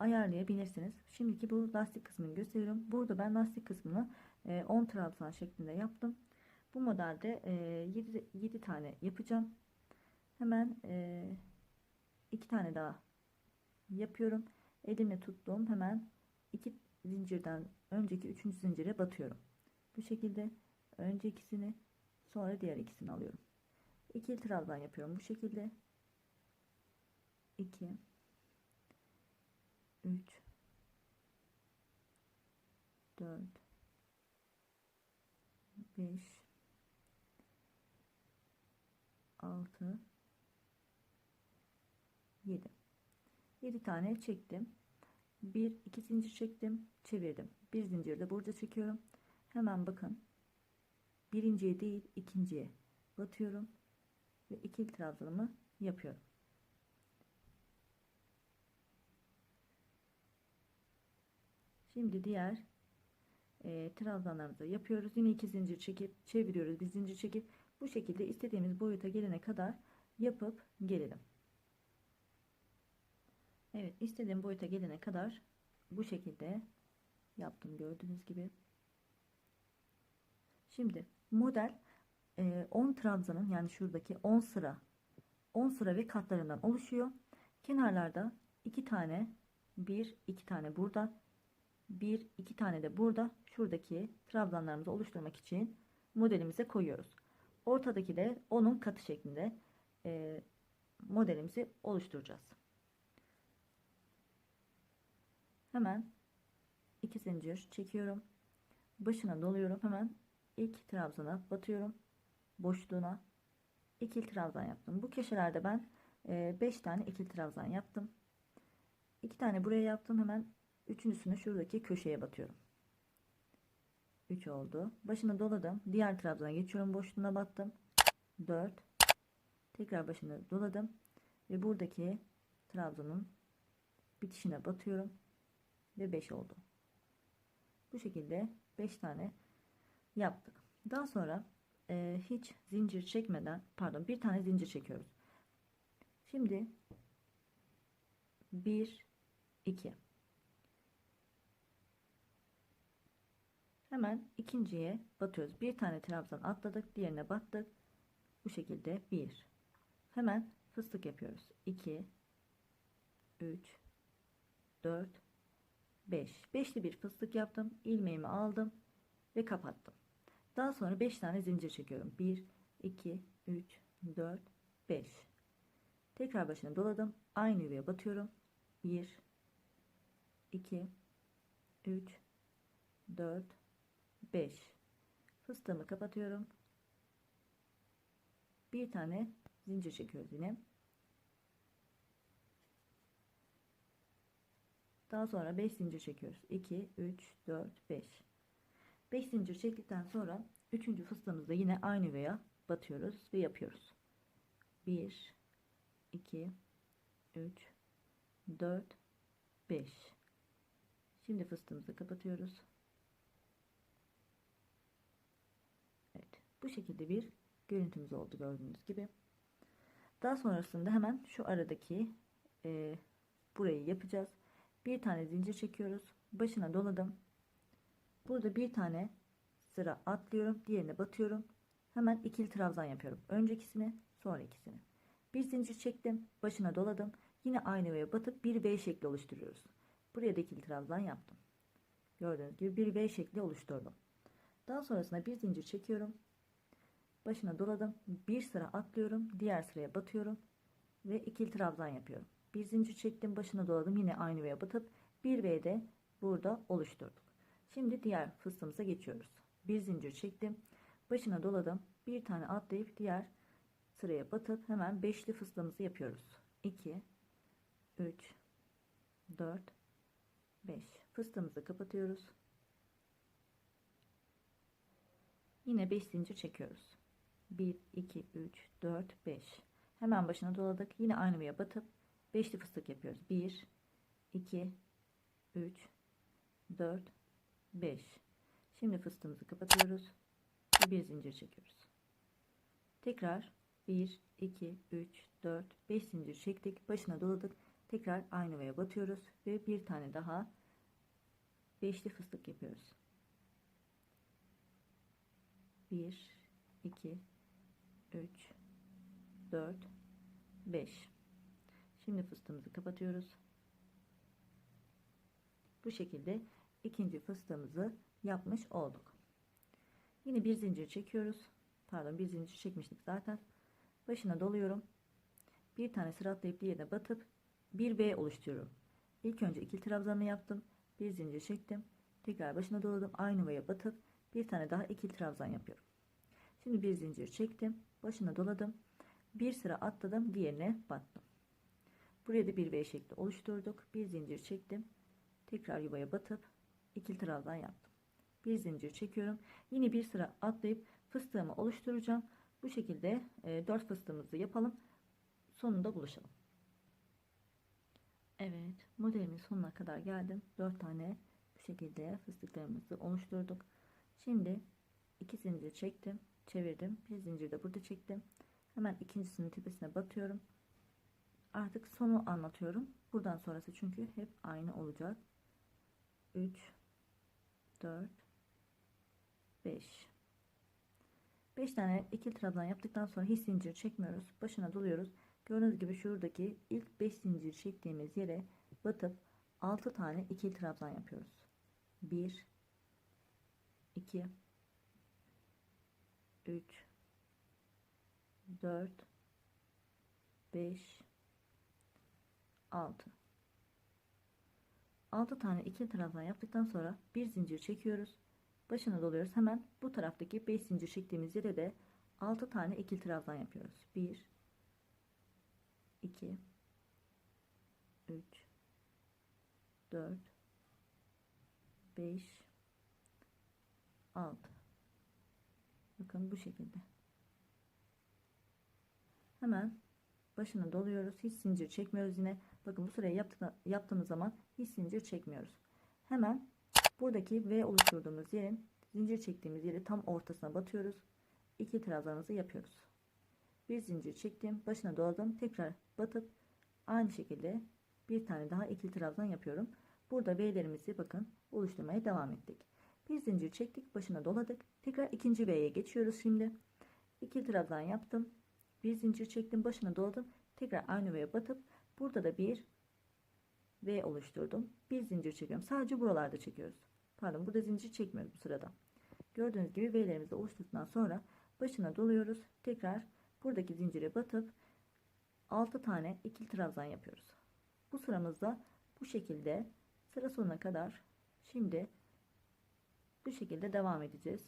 ayarlayabilirsiniz. Şimdiki bu lastik kısmını gösteriyorum. Burada ben lastik kısmını e, 10 trabzan şeklinde yaptım. Bu modelde e, 7, 7 tane yapacağım. Hemen e, 2 tane daha yapıyorum. Elimle tuttuğum hemen iki zincirden önceki üçüncü zincire batıyorum. Bu şekilde önce ikisini sonra diğer ikisini alıyorum. İkili trabzan yapıyorum bu şekilde. 2 3 4 5 6 7 7 tane çektim. 1 2 zincir çektim, çevirdim. Bir zincir de burada çekiyorum. Hemen bakın. Birinciye değil, ikinciye batıyorum ve ikili trabzanımı yapıyorum. Şimdi diğer e, trabzanlarımızı yapıyoruz. Yine iki zincir çekip çeviriyoruz. Bir zincir çekip bu şekilde istediğimiz boyuta gelene kadar yapıp gelelim. Evet istediğim boyuta gelene kadar bu şekilde yaptım gördüğünüz gibi. Şimdi model 10 trabzanın yani şuradaki 10 sıra 10 sıra ve katlarından oluşuyor. Kenarlarda 2 tane 1 2 tane burada 1 2 tane de burada şuradaki trabzanlarımızı oluşturmak için modelimize koyuyoruz. Ortadaki de onun katı şeklinde e, modelimizi oluşturacağız. Hemen 2 zincir çekiyorum. Başına doluyorum. Hemen ilk trabzana batıyorum. Boşluğuna ikili trabzan yaptım. Bu köşelerde ben 5 e, tane ikili trabzan yaptım. 2 tane buraya yaptım. Hemen üçüncüsünü şuradaki köşeye batıyorum. 3 oldu. Başına doladım. Diğer trabzana geçiyorum. Boşluğuna battım. 4 tekrar başına doladım ve buradaki trabzanın bitişine batıyorum ve 5 oldu. Bu şekilde 5 tane yaptık. Daha sonra e, hiç zincir çekmeden pardon bir tane zincir çekiyoruz. Şimdi 1 2 Hemen ikinciye batıyoruz. Bir tane trabzan atladık, diğerine battık. Bu şekilde 1 Hemen fıstık yapıyoruz. 2 3 4 5 beşli bir fıstık yaptım. ilmeğimi aldım ve kapattım. Daha sonra 5 tane zincir çekiyorum. 1 2 3 4 5 Tekrar başına doladım. Aynı yuvaya batıyorum. 1 2 3 4 5 Fıstığımı kapatıyorum. Bir tane zincir çekiyoruz yine. Daha sonra 5 zincir çekiyoruz. 2, 3, 4, 5. 5 zincir çektikten sonra 3. fıstığımızda yine aynı veya batıyoruz ve yapıyoruz. 1, 2, 3, 4, 5. Şimdi fıstığımızı kapatıyoruz. Evet. Bu şekilde bir görüntümüz oldu gördüğünüz gibi. Daha sonrasında hemen şu aradaki e, burayı yapacağız. Bir tane zincir çekiyoruz. Başına doladım. Burada bir tane sıra atlıyorum. Diğerine batıyorum. Hemen ikili trabzan yapıyorum. Öncekisini sonra ikisini. Bir zincir çektim. Başına doladım. Yine aynı V'ye batıp bir V şekli oluşturuyoruz. Buraya da ikili trabzan yaptım. Gördüğünüz gibi bir V şekli oluşturdum. Daha sonrasında bir zincir çekiyorum başına doladım. Bir sıra atlıyorum. Diğer sıraya batıyorum. Ve ikili trabzan yapıyorum. Bir zincir çektim. Başına doladım. Yine aynı V'ye batıp bir V'de burada oluşturduk. Şimdi diğer fıstığımıza geçiyoruz. Bir zincir çektim. Başına doladım. Bir tane atlayıp diğer sıraya batıp hemen beşli fıstığımızı yapıyoruz. 2 3 4 5 fıstığımızı kapatıyoruz. Yine 5 zincir çekiyoruz 1 2 3 4 5 hemen başına doladık. Yine aynı yere batıp beşli fıstık yapıyoruz. 1 2 3 4 5 şimdi fıstığımızı kapatıyoruz bir zincir çekiyoruz. Tekrar 1 2 3 4 5 zincir çektik. Başına doladık. Tekrar aynı yuvaya batıyoruz ve bir tane daha beşli fıstık yapıyoruz. 1 2 3 4 5 Şimdi fıstığımızı kapatıyoruz. Bu şekilde ikinci fıstığımızı yapmış olduk. Yine bir zincir çekiyoruz. Pardon bir zincir çekmiştik zaten. Başına doluyorum. Bir tane sıra atlayıp diğerine batıp bir V oluşturuyorum. İlk önce ikili trabzanı yaptım. Bir zincir çektim. Tekrar başına doladım. Aynı V'ye batıp bir tane daha ikili trabzan yapıyorum. Şimdi bir zincir çektim. Başına doladım. Bir sıra atladım. Diğerine battım. Buraya da bir V şekli oluşturduk. Bir zincir çektim. Tekrar yuvaya batıp ikili trabzan yaptım. Bir zincir çekiyorum. Yine bir sıra atlayıp fıstığımı oluşturacağım. Bu şekilde e, 4 fıstığımızı yapalım. Sonunda buluşalım. Evet modelimin sonuna kadar geldim. 4 tane bu şekilde fıstıklarımızı oluşturduk. Şimdi iki zincir çektim. Çevirdim. Bir zincir de burada çektim. Hemen ikincisinin tepesine batıyorum. Artık sonu anlatıyorum. Buradan sonrası çünkü hep aynı olacak. 3 4 5 5 tane ikili trabzan yaptıktan sonra hiç zincir çekmiyoruz. Başına doluyoruz. Gördüğünüz gibi şuradaki ilk 5 zincir çektiğimiz yere batıp 6 tane ikili trabzan yapıyoruz. 1 2 3 4 5 6 6 tane ikili trabzan yaptıktan sonra bir zincir çekiyoruz. Başına doluyoruz. Hemen bu taraftaki 5 zincir çektiğimiz yere de 6 tane ikili trabzan yapıyoruz. 1 2 3 4 5 6 Bakın bu şekilde. Hemen başına doluyoruz. Hiç zincir çekmiyoruz yine. Bakın bu sırayı yaptığımız zaman hiç zincir çekmiyoruz. Hemen buradaki V oluşturduğumuz yerin zincir çektiğimiz yeri tam ortasına batıyoruz. İki trabzanımızı yapıyoruz. Bir zincir çektim. Başına doladım. Tekrar batıp aynı şekilde bir tane daha ikili trabzan yapıyorum. Burada V'lerimizi bakın oluşturmaya devam ettik. Bir zincir çektik. Başına doladık. Tekrar ikinci V'ye geçiyoruz şimdi. İkili trabzan yaptım. Bir zincir çektim. Başına doladım. Tekrar aynı V'ye batıp burada da bir V oluşturdum. Bir zincir çekiyorum. Sadece buralarda çekiyoruz. Pardon burada zincir çekmiyoruz bu sırada. Gördüğünüz gibi V'lerimizi oluşturduktan sonra başına doluyoruz. Tekrar buradaki zincire batıp 6 tane ikili trabzan yapıyoruz. Bu sıramızda bu şekilde sıra sonuna kadar şimdi bu şekilde devam edeceğiz.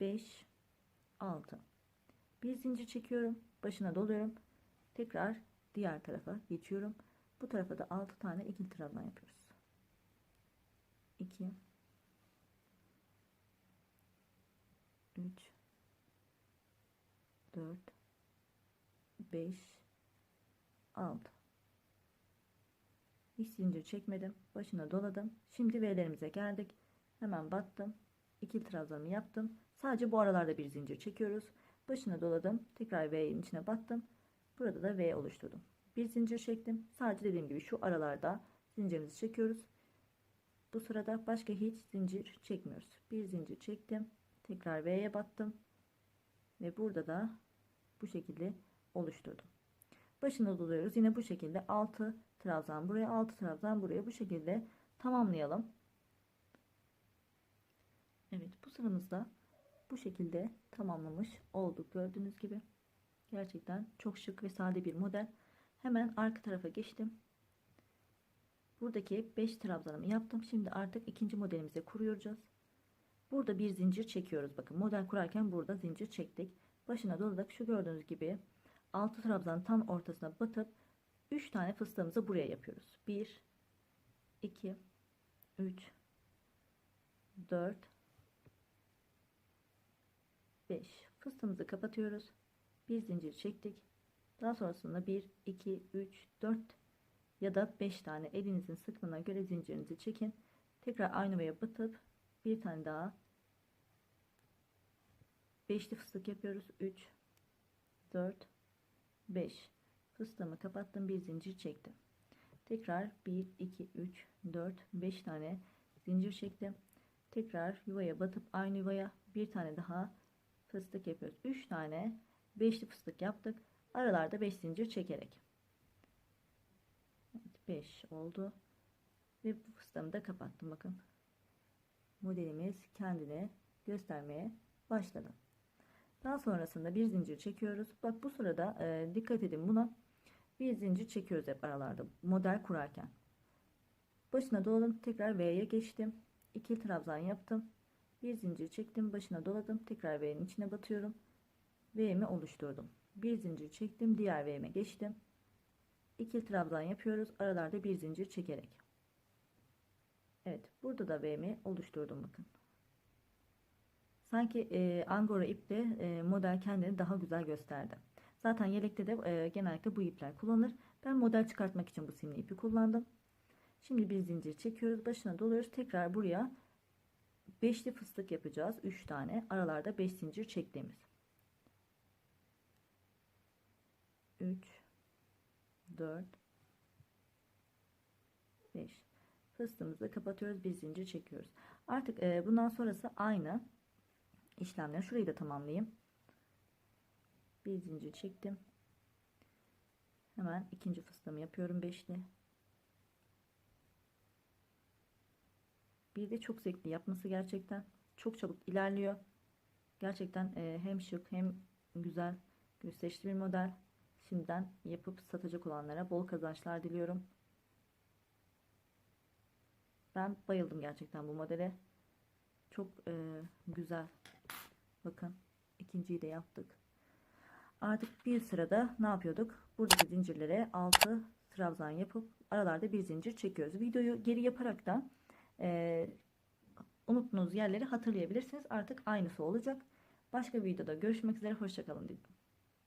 5 6 bir zincir çekiyorum. Başına doluyorum. Tekrar diğer tarafa geçiyorum. Bu tarafa da 6 tane ikili trabzan yapıyoruz. 2 3 4 5 6 hiç zincir çekmedim başına doladım şimdi V'lerimize geldik hemen battım ikili trabzanımı yaptım. Sadece bu aralarda bir zincir çekiyoruz. Başına doladım tekrar V'nin içine battım. Burada da V oluşturdum. Bir zincir çektim. Sadece dediğim gibi şu aralarda zincirimizi çekiyoruz. Bu sırada başka hiç zincir çekmiyoruz. Bir zincir çektim tekrar V'ye battım ve burada da bu şekilde oluşturdum. Başına doluyoruz. Yine bu şekilde 6 trabzan buraya 6 trabzan buraya. Bu şekilde tamamlayalım Evet bu sıramızda bu şekilde tamamlamış olduk gördüğünüz gibi. Gerçekten çok şık ve sade bir model. Hemen arka tarafa geçtim. Buradaki 5 trabzanımı yaptım. Şimdi artık ikinci modelimize kuruyoruz burada bir zincir çekiyoruz. Bakın model kurarken burada zincir çektik. Başına doladık. Şu gördüğünüz gibi 6 trabzan tam ortasına batıp 3 tane fıstığımızı buraya yapıyoruz. 1 2 3 4 5 fıstığımızı kapatıyoruz. Bir zincir çektik. Daha sonrasında 1 2 3 4 ya da 5 tane elinizin sıklığına göre zincirinizi çekin. Tekrar aynı yuvaya batıp bir tane daha beşli fıstık yapıyoruz. 3 4 5 fıstığımı kapattım. Bir zincir çektim. Tekrar 1, 2, 3, 4, 5 tane zincir çektim. Tekrar yuvaya batıp aynı yuvaya bir tane daha fıstık yapıyoruz. 3 tane beşli fıstık yaptık. Aralarda 5 zincir çekerek. 5 oldu. Ve bu fıstığımı da kapattım bakın. Modelimiz kendini göstermeye başladı. Daha sonrasında bir zincir çekiyoruz. Bak bu sırada e, dikkat edin buna. Bir zincir çekiyoruz hep aralarda model kurarken. Başına doladım. Tekrar V'ye geçtim. İkili trabzan yaptım. Bir zincir çektim. Başına doladım. Tekrar V'nin içine batıyorum. V'mi oluşturdum. Bir zincir çektim. Diğer V'me geçtim. İkili trabzan yapıyoruz. Aralarda bir zincir çekerek. Evet. Burada da V'mi oluşturdum bakın. Sanki e, angora iple e, model kendini daha güzel gösterdi. Zaten yelekte de e, genellikle bu ipler kullanılır. Ben model çıkartmak için bu simli ipi kullandım. Şimdi bir zincir çekiyoruz. Başına doluyoruz. Tekrar buraya beşli fıstık yapacağız. 3 tane. Aralarda 5 zincir çektiğimiz. 3 4 5 fıstığımızı kapatıyoruz. Bir zincir çekiyoruz. Artık e, bundan sonrası aynı işlemleri. Şurayı da tamamlayayım. Bir zincir çektim. Hemen ikinci fıstığımı yapıyorum beşli. Bir de çok zevkli yapması gerçekten. Çok çabuk ilerliyor. Gerçekten e, hem şık hem güzel gösterişli bir model. Şimdiden yapıp satacak olanlara bol kazançlar diliyorum. Ben bayıldım gerçekten bu modele. Çok e, güzel. Bakın ikinciyi de yaptık. Artık bir sırada ne yapıyorduk? Buradaki zincirlere 6 trabzan yapıp aralarda bir zincir çekiyoruz. Videoyu geri yaparak da e, unuttuğunuz yerleri hatırlayabilirsiniz. Artık aynısı olacak. Başka bir videoda görüşmek üzere. Hoşçakalın dedim.